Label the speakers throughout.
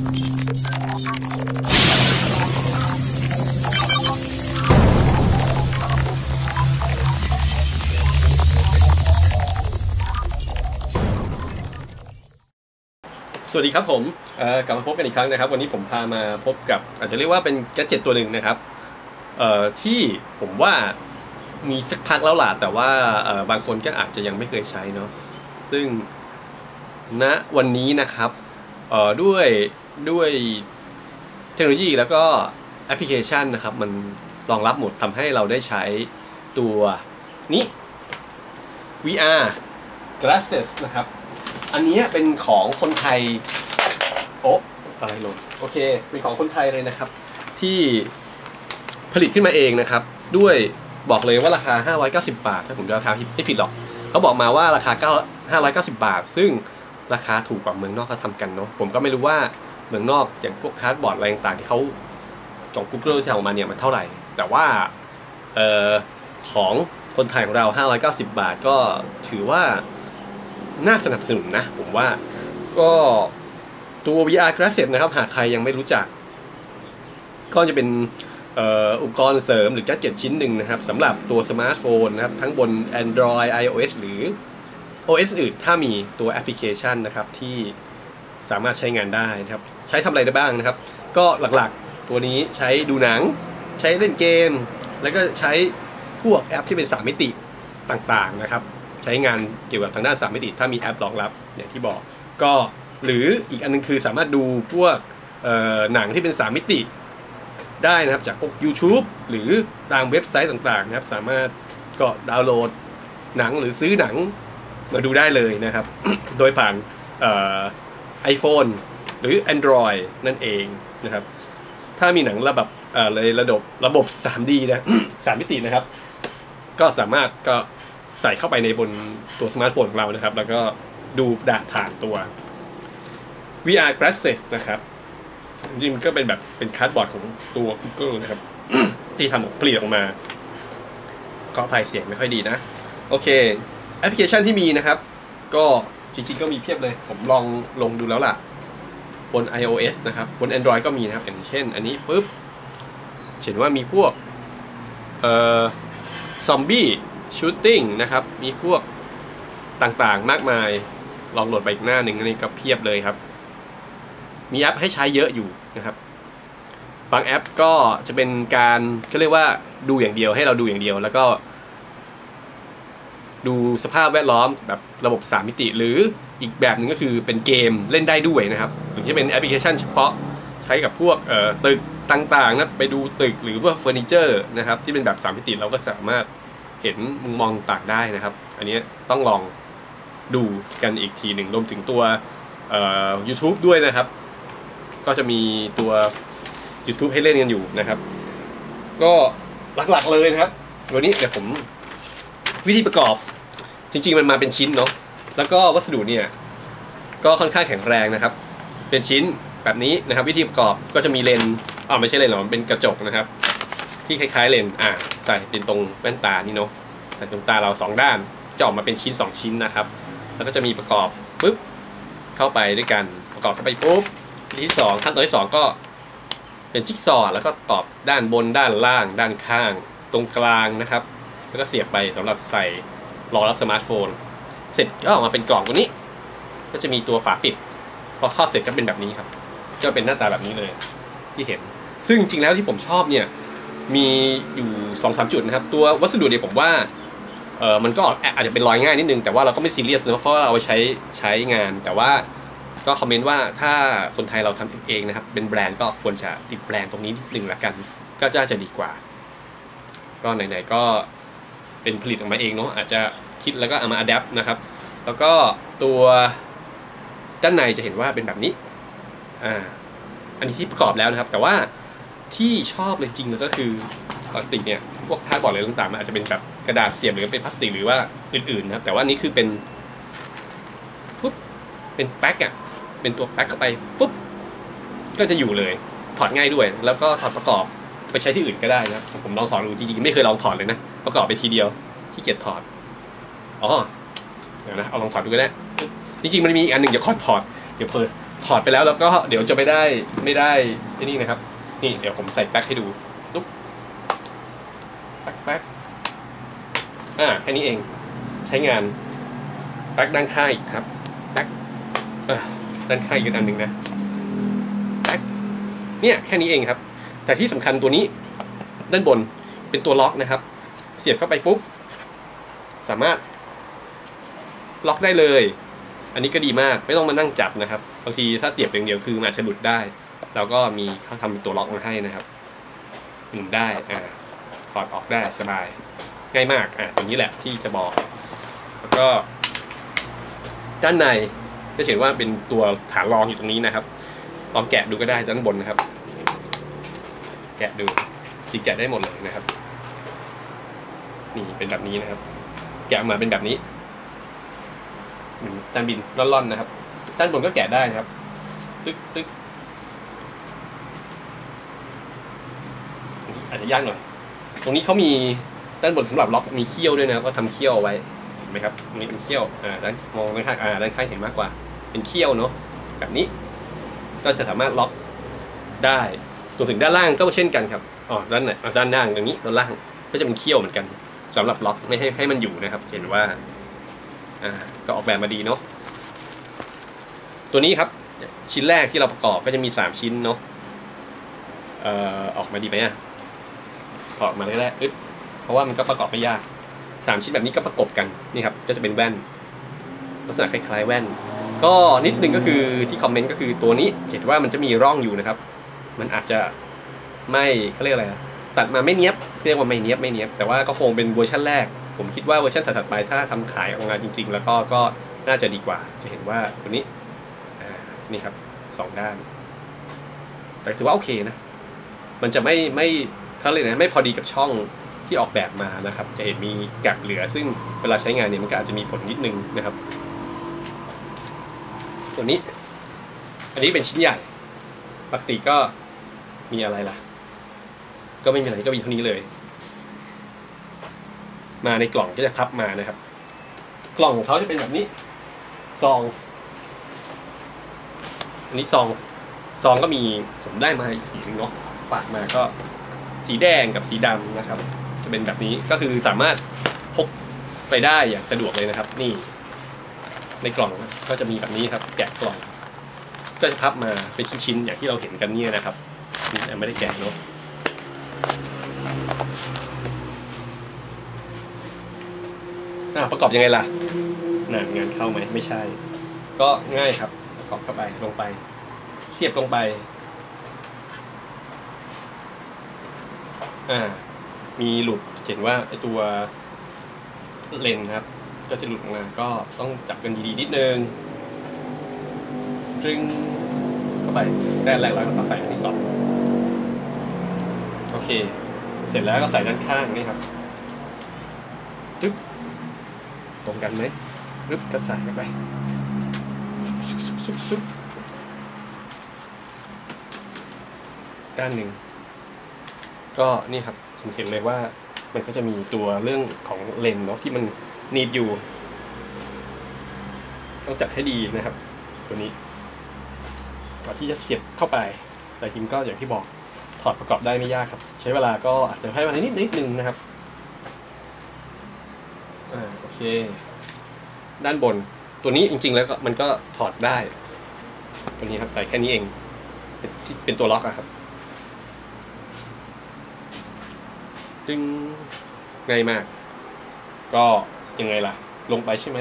Speaker 1: สวัสดีครับผมกลับมาพบกันอีกครั้งนะครับ วันนี้ผมพามาพบกับ อาจจะเรียกว่าเป็นแกจ็ตตัวหนึ่งนะครับที่ผมว่ามีสักพักแล้วล่ะแต่ว่าบางคนก็อาจจะยังไม่เคยใช้เนาะซึ่งณวันนี้นะครับด้วย ด้วยเทคโนโลยีแล้วก็แอปพลิเคชันนะครับ มันรองรับหมดทำให้เราได้ใช้ตัวนี้ VR glasses นะครับ อันนี้เป็นของคนไทย โอ๊ะอะไรล่นโอเค เป็นของคนไทยเลยนะครับ ที่ผลิตขึ้นมาเองนะครับ ด้วยบอกเลยว่าราคา 590 บาท ถ้าผมจำราคาไม่ผิดหรอก เขาบอกมาว่าราคา 9 590 บาท ซึ่งราคาถูกกว่าเมืองนอกเขาทำกันเนาะผมก็ไม่รู้ว่า เมืองนอกอย่างพวกคาร์ดบอร์ดอะไรต่างๆที่เขาของ Google ที่ทำออกมาเนี่ยมันเท่าไหร่ แต่ว่าเออของคนไทยของเรา 590 บาทก็ถือว่าน่าสนับสนุนนะ ผมว่าก็ตัว VR Glasses นะครับ หากใครยังไม่รู้จัก ก็จะเป็นอุปกรณ์เสริมหรือแกจ็ตชิ้นหนึ่งนะครับสำหรับตัวสมาร์ทโฟนนะครับ ทั้งบน Android iOS หรือ OS อื่นถ้ามีตัวแอปพลิเคชันนะครับที่สามารถใช้งานได้นะครับ ใช้ทำอะไรได้บ้างนะครับ ก็หลักๆตัวนี้ใช้ดูหนัง ใช้เล่นเกม แล้วก็ใช้พวกแอปที่เป็นสามมิติต่างๆนะครับ ใช้งานเกี่ยวกับทางด้านสามมิติ ถ้ามีแอปรองรับอย่างที่บอกก็หรืออีกอันนึงคือสามารถดูพวกเอ่อหนังที่เป็นสามมิติได้นะครับจากพวก YouTube หรือตามเว็บไซต์ต่างๆนะครับ สามารถก็ดาวน์โหลดหนังหรือซื้อหนังมาดูได้เลยนะครับ โดยผ่านเอ่อ iPhone หรือ Android นั่นเองนะครับ ถ้ามีหนังระบบเอ่อเลยระบบระบบ 3D นะสามมิตินะครับ ก็สามารถก็ใส่เข้าไปในบนตัวสมาร์ทโฟนของเรานะครับ แล้วก็ดูดาผ่านตัว VR glasses นะครับ จริงๆมันก็เป็นแบบเป็นคาร์ดบอร์ดของตัว Google นะครับ ที่ทำออกผลิตออกมาก็ภัยเสียงไม่ค่อยดีนะ โอเค แอปพลิเคชันที่มีนะครับ ก็จริงๆก็มีเพียบเลย ผมลองลงดูแล้วล่ะ บน iOS นะครับ บน Android ก็มีนะครับอย่างเช่น อันนี้ปุ๊บเห็นว่ามีพวกเอ่อซอมบี้ชูตติ้งนะครับ มีพวกต่างๆมากมาย ลองโหลดไปอีกหน้าหนึ่งอันนี้ก็เพียบเลยครับ มีแอปให้ใช้เยอะอยู่นะครับ บางแอปก็จะเป็นการก็เรียกว่าดูอย่างเดียวให้เราดูอย่างเดียว แล้วก็ ดูสภาพแวดล้อมแบบระบบ3มิติหรือ อีกแบบหนึ่งก็คือเป็นเกมเล่นได้ด้วยนะครับหรือจะเป็นแอปพลิเคชันเฉพาะใช้กับพวกเอ่อตึกต่างๆนะไปดูตึกหรือว่าเฟอร์นิเจอร์นะครับที่เป็นแบบ3มิติเราก็สามารถเห็นมุมมองต่างได้นะครับ อันนี้ต้องลองดูกันอีกทีหนึ่งรวมถึงตัวเอ่อ YouTube ด้วยนะครับ ก็จะมีตัว YouTube ให้เล่นกันอยู่นะครับ ก็หลักๆเลยนะครับ วันนี้เดี๋ยวผมวิธีประกอบจริงๆมันมาเป็นชิ้นเนาะ แล้วก็วัสดุเนี่ยก็ค่อนข้างแข็งแรงนะครับ เป็นชิ้นแบบนี้นะครับ วิธีประกอบก็จะมีเลนอ๋อไม่ใช่เลนหรอกเป็นกระจกนะครับ ที่คล้าย ๆเลนอ่าใส่เป็นตรงแว่นตานี่เนาะใส่ตรงตาเราสองด้านจะออกมาเป็นชิ้นสองชิ้นนะครับ แล้วก็จะมีประกอบปุ๊บเข้าไปด้วยกันประกอบเข้าไปปุ๊บที่สองขั้นตอนที่สองก็เป็นจิ๊กซอว์แล้วก็ตอบด้านบนด้านล่าง ด้านข้าง ตรงกลางนะครับ แล้วก็เสียบไปสำหรับใส่รองรับสมาร์ทโฟน เสร็จก็ออกมาเป็นกล่องตัวนี้ ก็จะมีตัวฝาปิด พอครอบเสร็จก็เป็นแบบนี้ครับ ก็เป็นหน้าตาแบบนี้เลยที่เห็น ซึ่งจริงแล้วที่ผมชอบเนี่ยมีอยู่สองสามจุดนะครับ ตัววัสดุเนี่ยผมว่าเออมันก็อาจจะเป็นรอยง่ายนิดนึง แต่ว่าเราก็ไม่ซีเรียสนะเพราะเราเอาไปใช้ใช้งาน แต่ว่าก็คอมเมนต์ว่าถ้าคนไทยเราทำเองนะครับ เป็นแบรนด์ก็ควรจะติดแบรนด์ตรงนี้นิดนึงละกัน ก็น่าจะดีกว่า ก็ไหนๆก็เป็นผลิตออกมาเองเนาะอาจจะ คิดแล้วก็เอามาอัดแอปนะครับ แล้วก็ตัวด้านในจะเห็นว่าเป็นแบบนี้อ่าอันนี้ที่ประกอบแล้วนะครับ แต่ว่าที่ชอบเลยจริงเลยก็คือปกติเนี่ยพวกท่าบอร์ดอะไรต่างๆมันอาจจะเป็นแบบกระดาษเสียบหรือเป็นพลาสติกหรือว่าอื่นๆนะครับ แต่ว่านี้คือเป็นปุ๊บเป็นแป๊กอะเป็นตัวแป๊กเข้าไปปุ๊บก็จะอยู่เลยถอดง่ายด้วย แล้วก็ถอดประกอบไปใช้ที่อื่นก็ได้นะผมลองถอดดูจริงๆไม่เคยลองถอดเลยนะประกอบไปทีเดียวที่เกียจถอด อ๋อเดี๋ยวนะเอาลองถอดดูก็ได้จริงๆมันมีอีกอันหนึ่งเดี๋ยวขอถอดเดี๋ยวเพลินถอดไปแล้วแล้วก็เดี๋ยวจะไม่ได้ไม่ได้ไอ้นี่นะครับ นี่เดี๋ยวผมใส่แป๊กให้ดูตุ๊บแป๊กแป๊กอ่าแค่นี้เองใช้งานแป๊กด้านข้างอีกครับแป๊กด้านข้างอีกอันหนึ่งนะแป๊กเนี่ยแค่นี้เองครับ แต่ที่สำคัญตัวนี้ด้านบนเป็นตัวล็อกนะครับ เสียบเข้าไปปุ๊บสามารถ ล็อกได้เลย อันนี้ก็ดีมากไม่ต้องมานั่งจับนะครับบางทีถ้าเสียบอย่างเดียวคือมันอาจจะหลุดได้ เราก็มีเขาทำตัวล็อกมาให้นะครับหมุนได้อ่าถอดออกได้สบาย ง่ายมากอ่าตรงนี้แหละที่จะบอก แล้วก็ ด้านในจะเห็นว่าเป็นตัวฐานรองอยู่ตรงนี้นะครับลองแกะดูก็ได้ด้านบนนะครับ แกะดูจีแกะได้หมดเลยนะครับ นี่เป็นแบบนี้นะครับ แกะออกมาเป็นแบบนี้ เหมือนจานบินร่อนๆนะครับ ด้านบนก็แกะได้นะครับ ตึ๊กตึ๊กอาจจะยากหน่อย ตรงนี้เขามีด้านบนสำหรับล็อกมีเขี้ยวด้วยนะครับ ก็ทำเขี้ยวเอาไว้เห็นไหมครับตรงนี้เป็นเขี้ยวอ่าด้านมองด้านข้างอ่าด้านข้างเห็นมากกว่า เป็นเขี้ยวเนาะแบบนี้ ก็จะสามารถล็อกได้ส่วนถึงด้านล่างก็เช่นกันครับอ๋อด้านไหนอ่าด้านล่างตรงนี้ด้านล่างก็จะเป็นเขี้ยวเหมือนกันสำหรับล็อกไม่ให้ให้มันอยู่นะครับ เห็นว่า อ่าก็ออกแบบมาดีเนาะตัวนี้ครับ ชิ้นแรกที่เราประกอบก็จะมีสามชิ้นเนาะเอ่อออกมาดีไหมอะออกมาแรกๆอึ๊บเพราะว่ามันก็ประกอบไม่ยากสามชิ้นแบบนี้ก็ประกบกันนี่ครับก็จะเป็นแว่น ลักษณะคล้ายๆแว่น ก็นิดนึงก็คือที่คอมเมนต์ก็คือตัวนี้เห็นว่ามันจะมีร่องอยู่นะครับ มันอาจจะไม่เขาเรียกอะไรอะตัดมาไม่เนี้ยบเรียกว่าไม่เนี้ยบไม่เนี้ยบแต่ว่าก็คงเป็นเวอร์ชันแรก ผมคิดว่าเวอร์ชันถัดๆไปถ้าทำขายออกมาจริง ๆ แล้วก็ก็น่าจะดีกว่า จะเห็นว่าตัวนี้นี่ครับสองด้าน แต่ถือว่าโอเคนะ มันจะไม่ไม่เขาเลยกนะไม่พอดีกับช่องที่ออกแบบมานะครับ จะเห็นมีแกลบเหลือ ซึ่งเวลาใช้งานเนี่ยมันก็อาจจะมีผลนิดนึงนะครับ ตัวนี้ อันนี้เป็นชิ้นใหญ่ ปกติก็มีอะไรล่ะ ก็ไม่มีอะไรก็มีเท่านี้เลย มาในกล่องก็จะทับมานะครับ กล่องของเขาจะเป็นแบบนี้ซอง อันนี้ซองซองก็มีผมได้มาอีกสีหนึงเนาะฝากมาก็สีแดงกับสีดำนะครับ จะเป็นแบบนี้ก็คือสามารถพกไปได้อย่างสะดวกเลยนะครับ นี่ ในกล่องก็จะมีแบบนี้ครับ แกะกล่อง ก็จะพับมาเป็นชิ้นๆอย่างที่เราเห็นกันเนี่ยนะครับไม่ได้แกะเนาะ อะประกอบยังไงล่ะน่ะงานเข้าไหมไม่ใช่ ก็ง่ายครับประกอบเข้าไปลงไป เสียบลงไปอ่ามีหลุดเห็นว่าไอตัวเลนครับ ก็จะหลุดออกมาก็ต้องจับกันดีๆนิดนึงจึงเข้าไปด้านแรกแล้วก็ใส่อันที่สองโอเค เสร็จแล้วก็ใส่ด้านข้างนี่ครับจึ๊บ ตรงกันไหมปึ๊บก็ใส่เข้าไปซุบด้านหนึ่ง ก็นี่ครับผมเห็นเลยว่ามันก็จะมีตัวเรื่องของเลนส์เนาะที่มันนีดอยู่ ต้องจัดให้ดีนะครับ ตัวนี้ก่อนที่จะเสียบเข้าไป แต่จริงก็อย่างที่บอกถอดประกอบได้ไม่ยากครับ ใช้เวลาก็อาจจะให้เวลานิดนิดนึงนะครับ เค ด้านบน ตัวนี้จริง ๆ แล้วก็มันก็ถอดได้ ตัวนี้ครับใส่แค่นี้เอง เป็นเป็นตัวล็อกอะครับ ดึงง่ายมาก ก็ยังไงล่ะ ลงไปใช่ไหม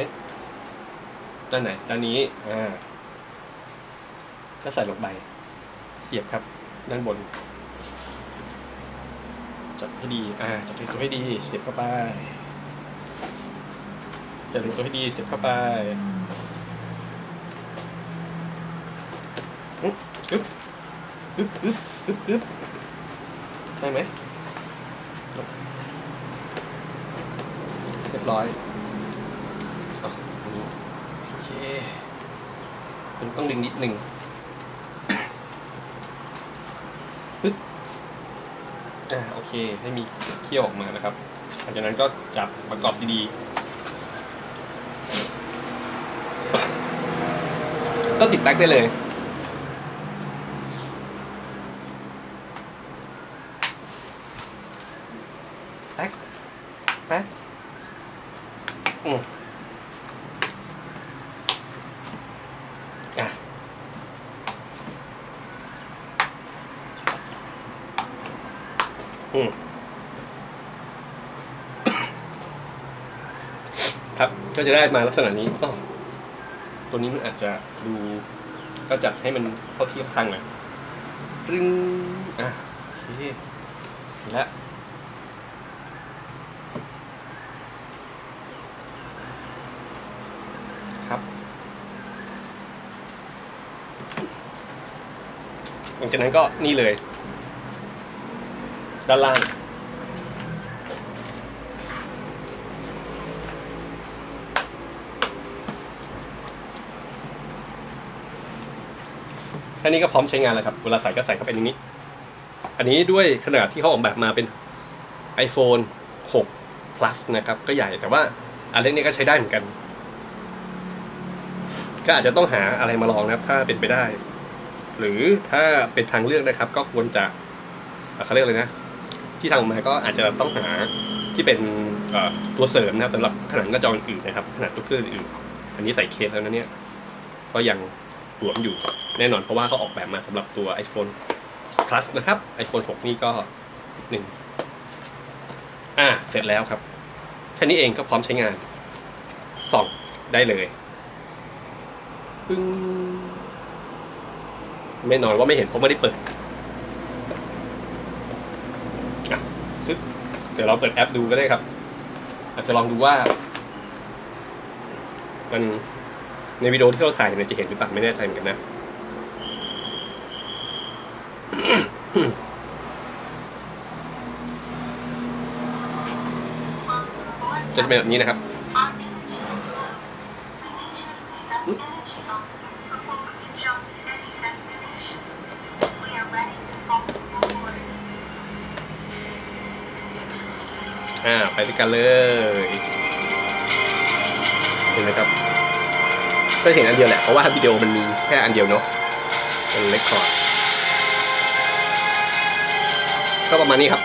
Speaker 1: ด้านไหน ด้านนี้ อ่า ก็ใส่ลงไป เสียบครับ ด้านบน จับให้ดี อ่า จับตัวให้ดี เสียบเข้าไป จับตัวให้ดีเสียบเข้าไปอึ๊บอึ๊บอึ๊บอึ๊บอึ๊บอึ๊บใช่ไหมเรียบร้อยอะอันนี้โอเคมันต้องดึงนิดหนึ่งปึ๊บอ่าโอเค ให้มีเขี้ยวออกมานะครับหลังจากนั้นก็จับประกอบดีๆ ก็ติดแท็กได้เลย แท็กแท็กอืมอะอืมครับ ก็จะได้มาลักษณะนี้อ๋อ ตัวนี้มันอาจจะดูก็จัดให้มันเข้าเทียบทางหน่อยรึงอะโอเคเห็นแล้วครับหลังจากนั้นก็นี่เลย ด้านล่าง แค่นี้ก็พร้อมใช้งานแล้วครับ เวลาใส่ก็ใส่เข้าไปในนี้ อันนี้ด้วยขนาดที่เขาออกแบบมาเป็น iPhone 6 plus นะครับ ก็ใหญ่แต่ว่าอันเล็กนี้ก็ใช้ได้เหมือนกัน ก็อาจจะต้องหาอะไรมาลองนะครับ ถ้าเป็นไปได้ หรือถ้าเป็นทางเลือกนะครับ ก็ควรจะเขาเรียกเลยนะ ที่ทางมาก็อาจจะต้องหาที่เป็นตัวเสริมนะครับสำหรับขนาดหน้าจออื่นนะครับ ขนาดตัวเครื่องอื่น อันนี้ใส่เคสแล้วนะเนี่ย ก็ยังหลวมอยู่ แน่นอนเพราะว่าเขาออกแบบมาสำหรับตัว iPhone Plus นะครับ iPhone 6 นี่ก็หนึ่งอ่า เสร็จแล้วครับ แค่นี้เองก็พร้อมใช้งาน ส่องได้เลยปึ้งไม่นอนว่าไม่เห็นเพราะไม่ได้เปิดอะซึกเดี๋ยวเราเปิดแอปดูก็ได้ครับ อาจจะลองดูว่า มันในวิดีโอที่เราถ่ายเนี่ยจะเห็นหรือเปล่าไม่แน่ใจเหมือนกันนะ จะเป็นแบบนี้นะครับอ่าไปด้วยกันเลยเห็นไหมครับก็เห็นอันเดียวแหละเพราะว่าวิดีโอมันมีแค่อันเดียวเนาะเป็นเรคคอร์ด ก็ประมาณนี้ครับ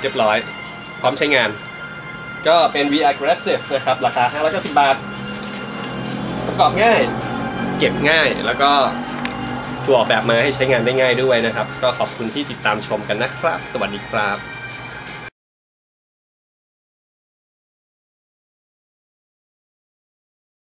Speaker 1: เรียบร้อย พร้อมใช้งาน ก็เป็น V Aggressive นะครับ ราคา 590 บาท ประกอบง่าย เก็บง่ายแล้วก็ถูกออกแบบมาให้ใช้งานได้ง่ายด้วยนะครับ ก็ขอบคุณที่ติดตามชมกันนะครับ สวัสดีครับ